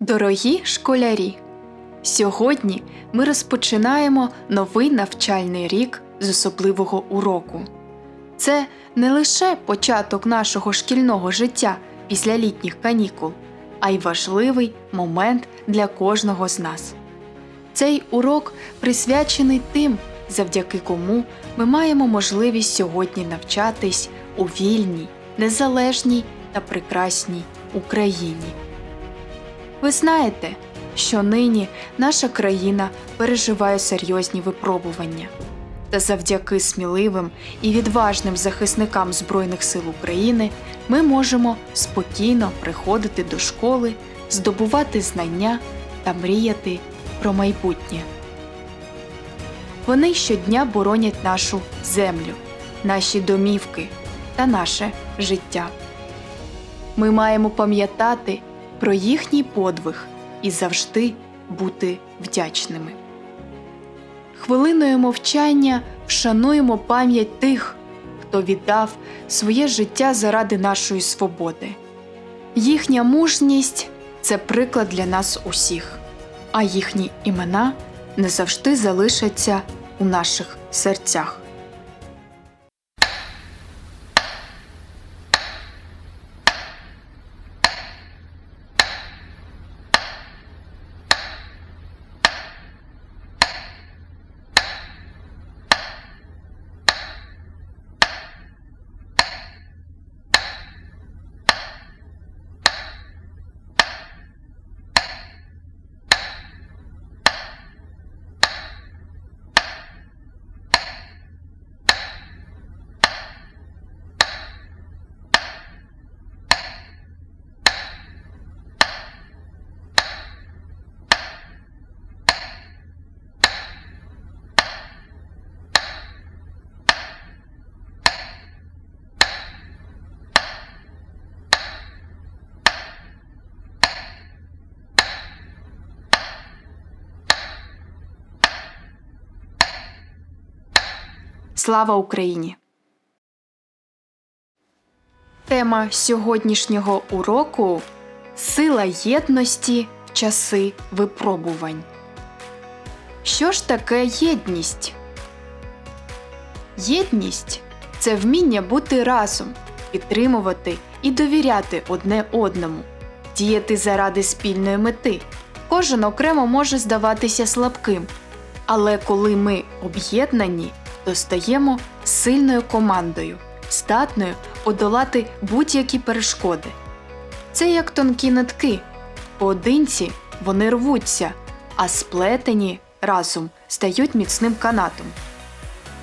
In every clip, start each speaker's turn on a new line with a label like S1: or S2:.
S1: Дорогі школярі! Сьогодні ми розпочинаємо новий навчальний рік з особливого уроку. Це не лише початок нашого шкільного життя після літніх канікул, а й важливий момент для кожного з нас. Цей урок присвячений тим, завдяки кому ми маємо можливість сьогодні навчатись у вільній, незалежній та прекрасній Україні. Ви знаєте, що нині наша країна переживає серйозні випробування. Та завдяки сміливим і відважним захисникам Збройних сил України ми можемо спокійно приходити до школи, здобувати знання та мріяти про майбутнє. Вони щодня боронять нашу землю, наші домівки та наше життя. Ми маємо пам'ятати про їхній подвиг і завжди бути вдячними. Хвилиною мовчання вшануємо пам'ять тих, хто віддав своє життя заради нашої свободи. Їхня мужність це приклад для нас усіх, а їхні імена не завжди залишаться у наших серцях. Слава Україні! Тема сьогоднішнього уроку Сила єдності в часи випробувань. Що ж таке єдність? Єдність це вміння бути разом, підтримувати і довіряти одне одному, діяти заради спільної мети. Кожен окремо може здаватися слабким, але коли ми об'єднані, то стаємо сильною командою, здатною подолати будь-які перешкоди. Це як тонкі нитки. Поодинці вони рвуться, а сплетені разом стають міцним канатом.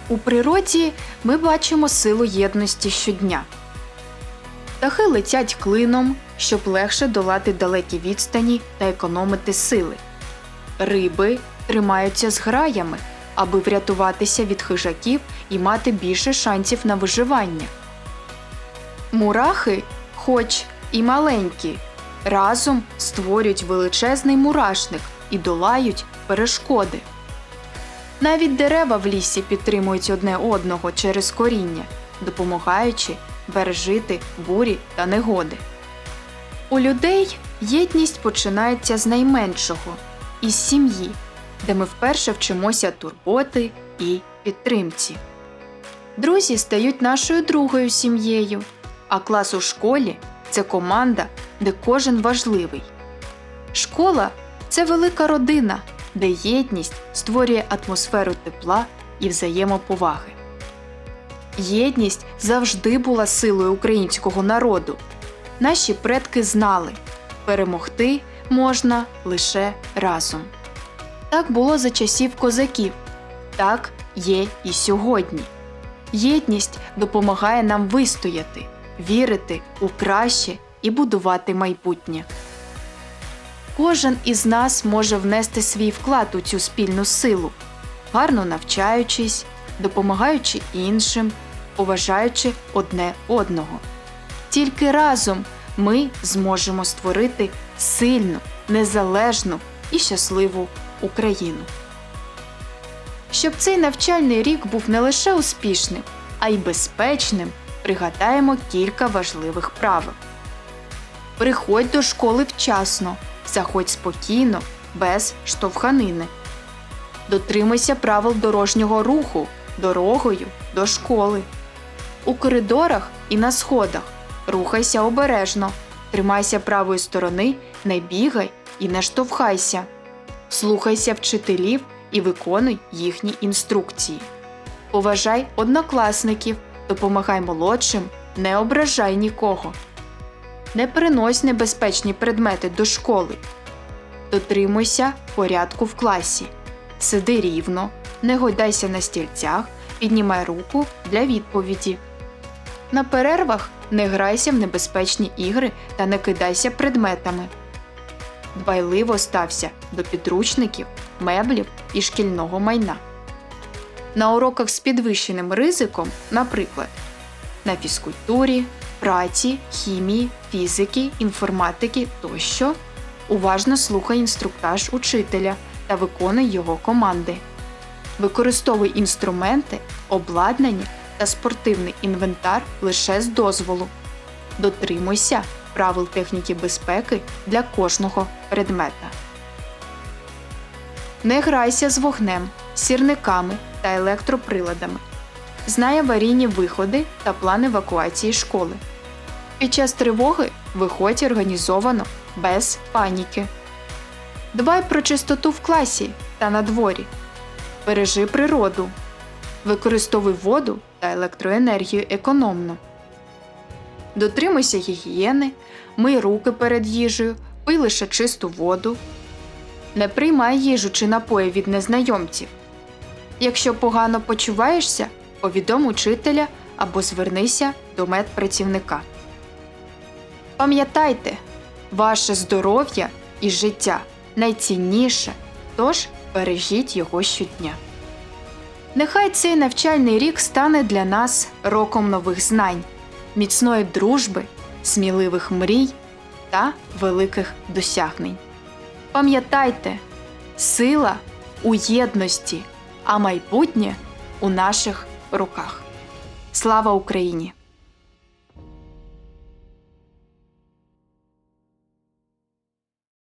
S1: У природі ми бачимо силу єдності щодня. Птахи летять клином, щоб легше долати далекі відстані та економити сили. Риби тримаються з граями, аби врятуватися від хижаків і мати більше шансів на виживання. Мурахи, хоч і маленькі, разом створюють величезний мурашник і долають перешкоди. Навіть дерева в лісі підтримують одне одного через коріння, допомагаючи бережити бурі та негоди. У людей єдність починається з найменшого із сім'ї, де ми вперше вчимося турботи і підтримці. Друзі стають нашою другою сім'єю, а клас у школі це команда, де кожен важливий. Школа це велика родина, де єдність створює атмосферу тепла і взаємоповаги. Єдність завжди була силою українського народу. Наші предки знали, перемогти можна лише разом. Так було за часів козаків, так є і сьогодні. Єдність допомагає нам вистояти, вірити у краще і будувати майбутнє. Кожен із нас може внести свій вклад у цю спільну силу, гарно навчаючись, допомагаючи іншим, поважаючи одне одного. Тільки разом ми зможемо створити сильну, незалежну і щасливу Україну. Щоб цей навчальний рік був не лише успішним, а й безпечним, пригадаємо кілька важливих правил. Приходь до школи вчасно, Заходь спокійно, без штовханини. Дотримуйся правил дорожнього руху дорогою до школи. У коридорах і на сходах рухайся обережно, тримайся правої сторони, не бігай і не штовхайся. Слухайся вчителів і виконуй їхні інструкції. Поважай однокласників, допомагай молодшим, не ображай нікого. Не принось небезпечні предмети до школи. Дотримуйся порядку в класі. Сиди рівно, не гойдайся на стільцях, піднімай руку для відповіді. На перервах не грайся в небезпечні ігри та не кидайся предметами. Дбайливо стався до підручників, меблів і шкільного майна. На уроках з підвищеним ризиком, наприклад, на фізкультурі, праці, хімії, фізики, інформатики тощо, уважно слухай інструктаж учителя та виконуй його команди. Використовуй інструменти, обладнання та спортивний інвентар лише з дозволу. Дотримуйся правил техніки безпеки для кожного предмета. Не грайся з вогнем, сірниками та електроприладами. Знай аварійні виходи та план евакуації школи. Під час тривоги виходь організовано, без паніки. Дбай про чистоту в класі та на дворі. Бережи природу. Використовуй воду та електроенергію економно. Дотримуйся гігієни, мий руки перед їжею, пий лише чисту воду. Не приймай їжу чи напої від незнайомців. Якщо погано почуваєшся, повідом учителя або звернися до медпрацівника. Пам'ятайте, ваше здоров'я і життя найцінніше, тож бережіть його щодня. Нехай цей навчальний рік стане для нас роком нових знань, міцної дружби, сміливих мрій та великих досягнень. Пам'ятайте, сила у єдності, а майбутнє у наших руках. Слава Україні!